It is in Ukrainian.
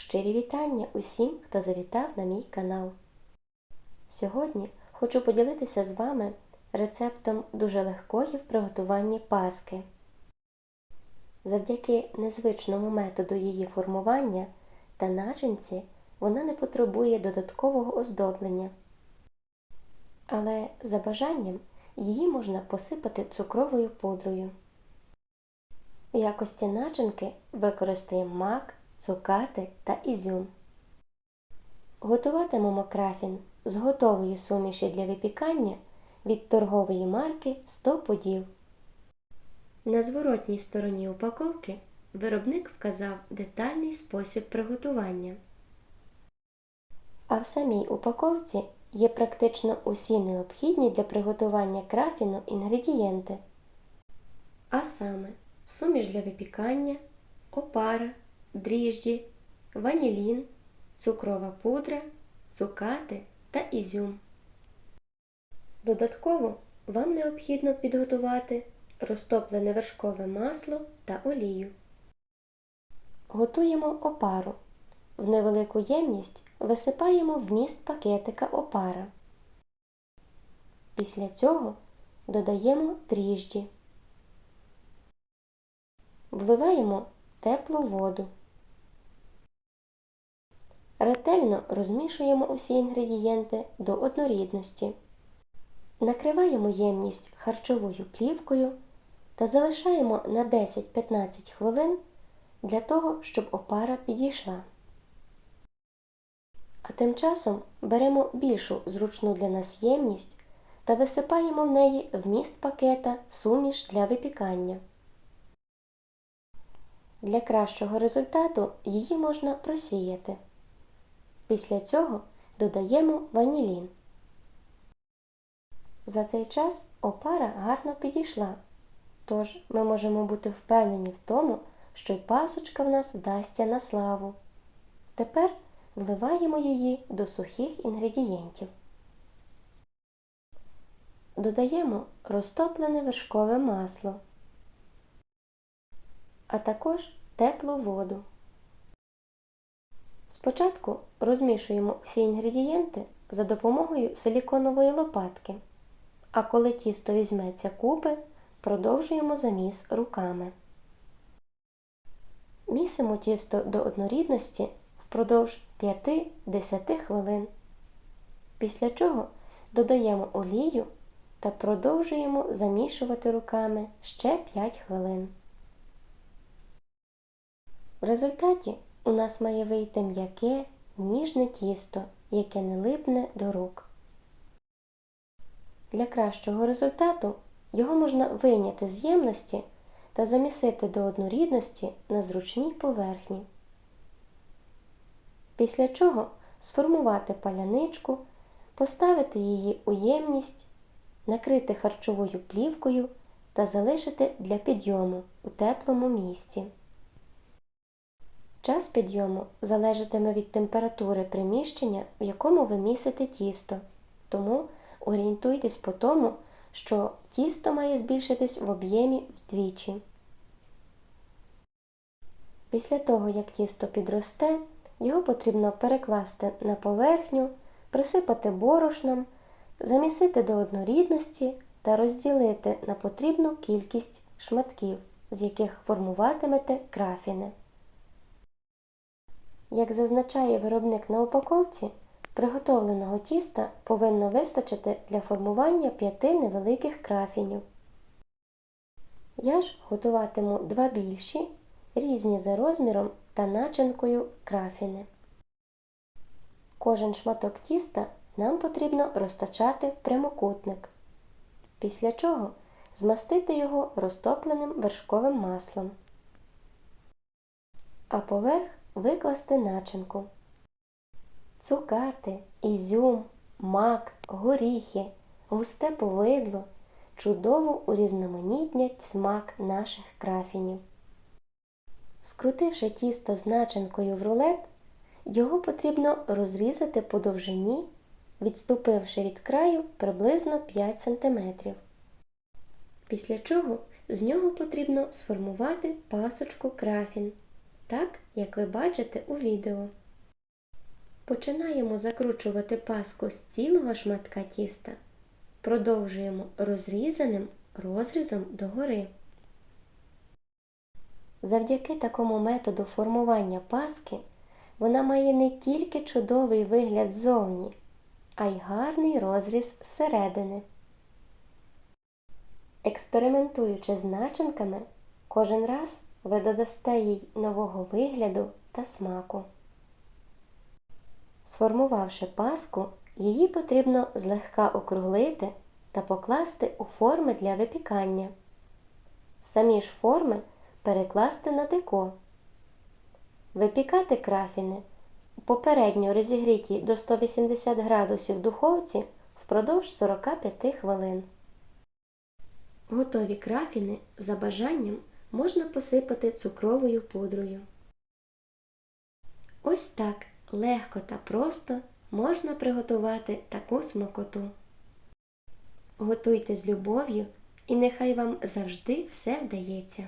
Щирі вітання усім, хто завітав на мій канал. Сьогодні хочу поділитися з вами рецептом дуже легкої в приготуванні паски. Завдяки незвичному методу її формування та начинці вона не потребує додаткового оздоблення. Але за бажанням її можна посипати цукровою пудрою. В якості начинки використаємо мак, цукати та ізюм. Готуватимемо крафін з готової суміші для випікання від торгової марки 100 подів. На зворотній стороні упаковки виробник вказав детальний спосіб приготування. А в самій упаковці є практично усі необхідні для приготування крафіну інгредієнти. А саме суміш для випікання, опара, дріжджі, ванілін, цукрова пудра, цукати та ізюм. Додатково вам необхідно підготувати розтоплене вершкове масло та олію. Готуємо опару. В невелику ємність висипаємо вміст пакетика опара. Після цього додаємо дріжджі. Вливаємо теплу воду. Ретельно розмішуємо усі інгредієнти до однорідності. Накриваємо ємність харчовою плівкою та залишаємо на 10-15 хвилин для того, щоб опара підійшла. А тим часом беремо більшу зручну для нас ємність та висипаємо в неї вміст пакета суміш для випікання. Для кращого результату її можна просіяти. Після цього додаємо ванілін. За цей час опара гарно підійшла, тож ми можемо бути впевнені в тому, що пасочка в нас вдасться на славу. Тепер вливаємо її до сухих інгредієнтів. Додаємо розтоплене вершкове масло, а також теплу воду. Спочатку розмішуємо всі інгредієнти за допомогою силіконової лопатки, а коли тісто візьметься купи, продовжуємо заміс руками. Місимо тісто до однорідності впродовж 5-10 хвилин, після чого додаємо олію та продовжуємо замішувати руками ще 5 хвилин. В результаті у нас має вийти м'яке, ніжне тісто, яке не липне до рук. Для кращого результату його можна вийняти з ємності та замісити до однорідності на зручній поверхні. Після чого сформувати паляничку, поставити її у ємність, накрити харчовою плівкою та залишити для підйому у теплому місці. Час підйому залежатиме від температури приміщення, в якому ви місите тісто, тому орієнтуйтесь по тому, що тісто має збільшитись в об'ємі вдвічі. Після того, як тісто підросте, його потрібно перекласти на поверхню, присипати борошном, замісити до однорідності та розділити на потрібну кількість шматків, з яких формуватимете крафіни. Як зазначає виробник на упаковці, приготовленого тіста повинно вистачити для формування п'яти невеликих крафінів. Я ж готуватиму два більші, різні за розміром та начинкою крафіни. Кожен шматок тіста нам потрібно розтачати в прямокутник, після чого змастити його розтопленим вершковим маслом, а поверх викласти начинку. Цукати, ізюм, мак, горіхи, густе повидло чудово урізноманітнять смак наших крафінів. Скрутивши тісто з начинкою в рулет, його потрібно розрізати по довжині, відступивши від краю приблизно 5 см. Після чого з нього потрібно сформувати пасочку крафін так як ви бачите у відео. Починаємо закручувати паску з цілого шматка тіста. Продовжуємо розрізаним розрізом догори. Завдяки такому методу формування паски вона має не тільки чудовий вигляд ззовні, а й гарний розріз зсередини. Експериментуючи з начинками, кожен раз ви додасте їй нового вигляду та смаку. Сформувавши паску, її потрібно злегка округлити та покласти у форми для випікання. Самі ж форми перекласти на деко. Випікати крафіни у попередньо розігрітій до 180 градусів духовці впродовж 45 хвилин. Готові крафіни за бажанням можна посипати цукровою пудрою. Ось так легко та просто можна приготувати таку смакоту. Готуйте з любов'ю і нехай вам завжди все вдається.